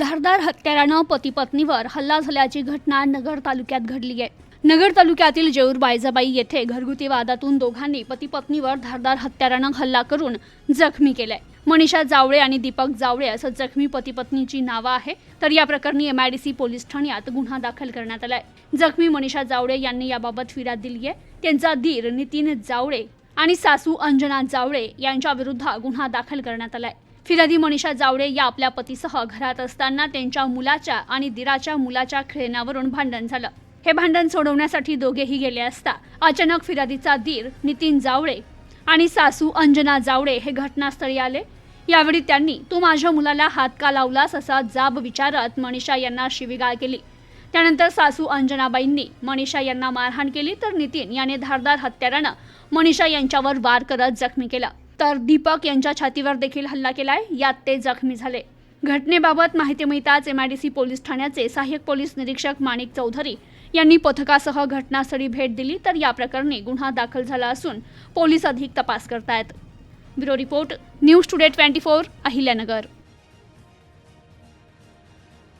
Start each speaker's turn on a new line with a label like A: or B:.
A: धारदार हत्यारानं पती पत्नीवर हल्ला झाल्याची घटना नगर तालुक्यात घडली आहे. नगर तालुक्यातील जेऊर बायजाबाई येथे घरगुती वादातून दोघांनी पती पत्नीवर धारदार हत्यारानं हल्ला करून जखमी केलाय. मनीषा जावळे आणि दीपक जावळे असं जखमी पती पत्नीची नावं आहे. तर या प्रकरणी एमआयडीसी पोलीस ठाण्यात गुन्हा दाखल करण्यात आलाय. जखमी मनीषा जावळे यांनी याबाबत फिर्याद दिली आहे. त्यांचा धीर नितीन जावळे आणि सासू अंजना जावळे यांच्या विरुद्ध गुन्हा दाखल करण्यात आलाय. फिर्यादी मनीषा जावडे या आपल्या पतीसह घरात असताना त्यांच्या मुलाच्या आणि दिराच्या मुलाच्या खेळण्यावरून भांडण झालं. हे भांडण सोडवण्यासाठी दोघेही गेले असता अचानक फिर्यादीचा दीर नितीन जावळे आणि सासू अंजना जावळे हे घटनास्थळी आले. यावेळी त्यांनी तू माझ्या मुलाला हात का लावलास? असा जाब विचारत मनीषा यांना शिवीगाळ केली. त्यानंतर सासू अंजनाबाईंनी मनीषा यांना मारहाण केली तर नितीन याने धारदार हत्यारानं मनीषा यांच्यावर वार करत जखमी केला. तर दीपक यांच्या छातीवर देखील हल्ला केलाय. यात ते जखमी झाले. घटनेबाबत माहिती मिळताच एमआयडीसी पोलीस ठाण्याचे सहाय्यक पोलीस निरीक्षक माणिक चौधरी यांनी पथकासह घटनास्थळी भेट दिली. तर या प्रकरणी गुन्हा दाखल झाला असून पोलीस अधिक तपास करतायत. Bureau report news today twenty four Ahilyanagar.